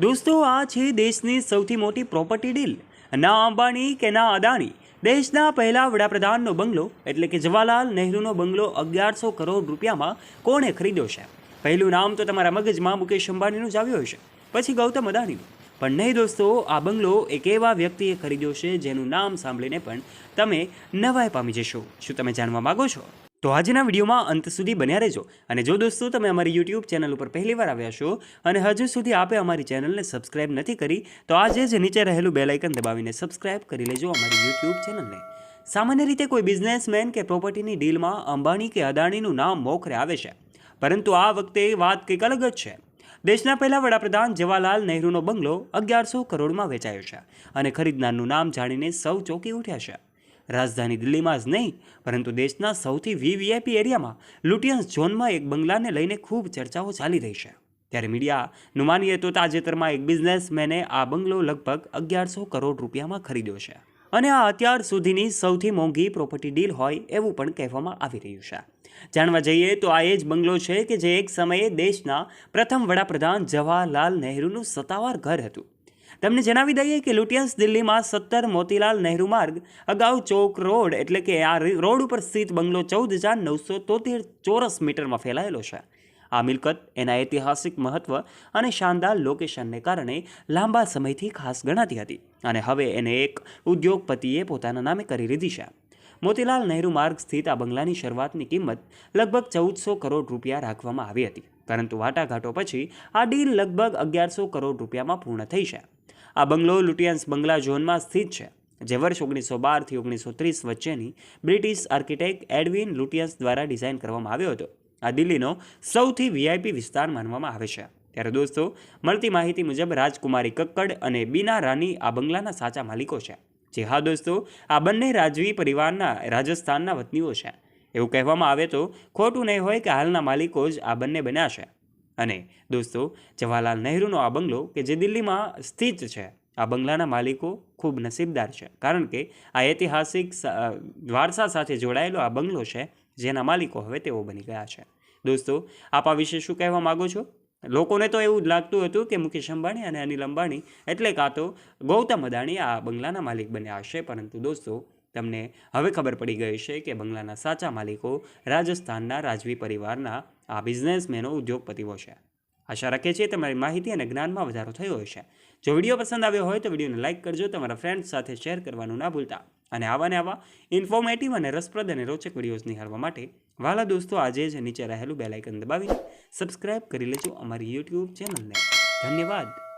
દોસ્તો, આ છે દેશની સૌથી મોટી પ્રોપર્ટી ડીલ ના અંબાણી કે ના અદાણી. દેશના પહેલા વડાપ્રધાનનો બંગલો, એટલે કે જવાહરલાલ નહેરુનો બંગલો અગિયારસો કરોડ રૂપિયામાં કોણે ખરીદ્યો છે? પહેલું નામ તો તમારા મગજમાં મુકેશ અંબાણીનું જ આવ્યું હશે. પછી ગૌતમ અદાણીનું. પણ નહીં દોસ્તો, આ બંગલો એક એવા વ્યક્તિએ ખરીદ્યો છે જેનું નામ સાંભળીને પણ તમે નવાઈ પામી જશો. શું તમે જાણવા માગો છો? તો આજના વિડીયોમાં અંત સુધી બન્યા રહેજો. અને જો દોસ્તો તમે અમારી યુટ્યુબ ચેનલ ઉપર પહેલીવાર આવ્યા છો અને હજુ સુધી આપે અમારી ચેનલને સબસ્ક્રાઇબ નથી કરી, તો આજે જ નીચે રહેલું બેલાઇકન દબાવીને સબસ્ક્રાઇબ કરી લેજો અમારી યુટ્યુબ ચેનલને. સામાન્ય રીતે કોઈ બિઝનેસમેન કે પ્રોપર્ટીની ડીલમાં અંબાણી કે અદાણીનું નામ મોખરે આવે છે. પરંતુ આ વખતે વાત કંઈક અલગ જ છે. દેશના પહેલા વડાપ્રધાન જવાહરલાલ નહેરુનો બંગલો અગિયારસો કરોડમાં વેચાયો છે અને ખરીદનારનું નામ જાણીને સૌ ચોંકી ઉઠ્યા છે. રાજધાની દિલ્હીમાં જ નહીં, પરંતુ દેશના સૌથી વીવીઆઈપી એરિયામાં લુટિયન્સ ઝોનમાં એક બંગલાને લઈને ખૂબ ચર્ચાઓ ચાલી રહી છે. ત્યારે મીડિયાનું માનીએ તો તાજેતરમાં એક બિઝનેસમેને આ બંગલો લગભગ અગિયારસો કરોડ રૂપિયામાં ખરીદ્યો છે. અને આ અત્યાર સુધીની સૌથી મોંઘી પ્રોપર્ટી ડીલ હોય એવું પણ કહેવામાં આવી રહ્યું છે. જાણવા જઈએ તો આ એ જ બંગલો છે કે જે એક સમયે દેશના પ્રથમ વડાપ્રધાન જવાહરલાલ નહેરુનું સત્તાવાર ઘર હતું. તમને જણાવી દઈએ કે લુટિયન્સ દિલ્હીમાં સત્તર મોતીલાલ નહેરુ માર્ગ, અગાઉ ચોક રોડ એટલે કે આ રોડ ઉપર સ્થિત બંગલો ચૌદ હજાર નવસો તોતેર ચોરસ મીટરમાં ફેલાયેલો છે. આ મિલકત એના ઐતિહાસિક મહત્વ અને શાનદાર લોકેશનને કારણે લાંબા સમયથી ખાસ ગણાતી હતી અને હવે એને એક ઉદ્યોગપતિએ પોતાના નામે કરી લીધી છે. મોતીલાલ નહેરુ માર્ગ સ્થિત આ બંગલાની શરૂઆતની કિંમત લગભગ ચૌદસો કરોડ રૂપિયા રાખવામાં આવી હતી, પરંતુ વાટાઘાટો પછી આ ડીલ લગભગ અગિયારસો કરોડ રૂપિયામાં પૂર્ણ થઈ છે. આ બંગલો લુટિયન્સ બંગલા ઝોનમાં સ્થિત છે, જે વર્ષ ઓગણીસો બારથી ઓગણીસો ત્રીસ વચ્ચેની બ્રિટિશ આર્કિટેક્ટ એડવિન લુટિયન્સ દ્વારા ડિઝાઇન કરવામાં આવ્યો હતો. આ દિલ્હીનો સૌથી વીઆઈપી વિસ્તાર માનવામાં આવે છે. ત્યારે દોસ્તો, મળતી માહિતી મુજબ રાજકુમારી કક્કડ અને બીના રાની આ બંગલાના સાચા માલિકો છે. જે હા દોસ્તો, આ બંને રાજવી પરિવારના, રાજસ્થાનના વતનીઓ છે. એવું કહેવામાં આવે તો ખોટું નહીં હોય કે હાલના માલિકો જ આ બંને બન્યા છે. અને દોસ્તો, જવાહરલાલ નહેરુનો આ બંગલો કે જે દિલ્હીમાં સ્થિત છે, આ બંગલાના માલિકો ખૂબ નસીબદાર છે. કારણ કે આ ઐતિહાસિક વારસા સાથે જોડાયેલો આ બંગલો છે, જેના માલિકો હવે તેઓ બની ગયા છે. દોસ્તો, આપ આ વિશે શું કહેવા માગો છો? લોકોને તો એવું જ લાગતું હતું કે મુકેશ અંબાણી અને અનિલ અંબાણી, એટલે કાં તો ગૌતમ અદાણી આ બંગલાના માલિક બન્યા હશે, પરંતુ દોસ્તો તમને હવે ખબર પડી ગઈ છે કે બંગલાના સાચા માલિકો રાજસ્થાનના રાજવી પરિવારના આ બિઝનેસમેનો ઉદ્યોગપતિઓ છે. આશા રાખીએ છીએ તમારી માહિતી અને જ્ઞાનમાં વધારો થયો હશે. જો વીડિયો પસંદ આવ્યો હોય તો વિડીયોને લાઇક કરજો, તમારા ફ્રેન્ડ્સ સાથે શેર કરવાનું ના ભૂલતા. અને આવા ને આવા ઇન્ફોર્મેટિવ અને રસપ્રદ અને રોચક વિડીયોઝ નિહાળવા માટે વાલા દોસ્તો આજે જ નીચે રહેલું બેલાઇકન દબાવીને સબસ્ક્રાઇબ કરી લેજો અમારી યુટ્યુબ ચેનલને. ધન્યવાદ.